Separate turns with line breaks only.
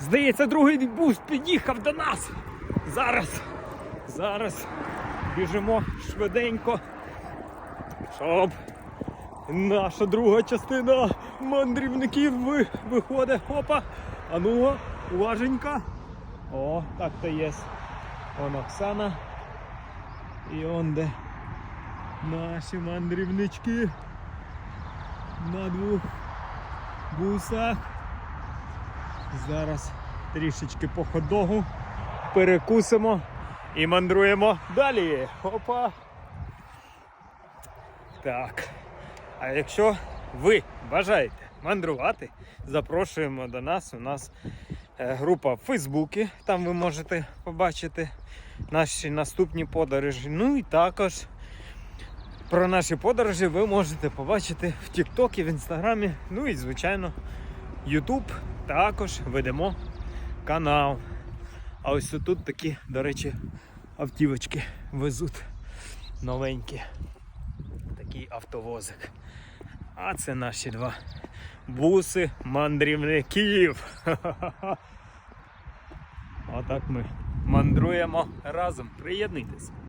Здається, другий бус під'їхав до нас. Зараз. Зараз біжимо швиденько. Щоб наша друга частина мандрівників ви, виходить. Опа. А ну, уваженька. О, так то є. Он Оксана. І он де наші мандрівнички на двох бусах. Зараз трішечки по ходогу перекусимо і мандруємо далі. Опа. Так. А якщо ви бажаєте мандрувати, запрошуємо до нас. У нас е, група в Фейсбуці, там ви можете побачити наші наступні подорожі. Ну і також про наші подорожі ви можете побачити в Тіктокі, в Інстаграмі, ну і звичайно, Ютуб також ведемо канал. А ось тут такі, до речі, автівочки везуть новенькі. Такий автовозик. А це наші два буси мандрівників. Отак ми мандруємо разом. Приєднуйтесь.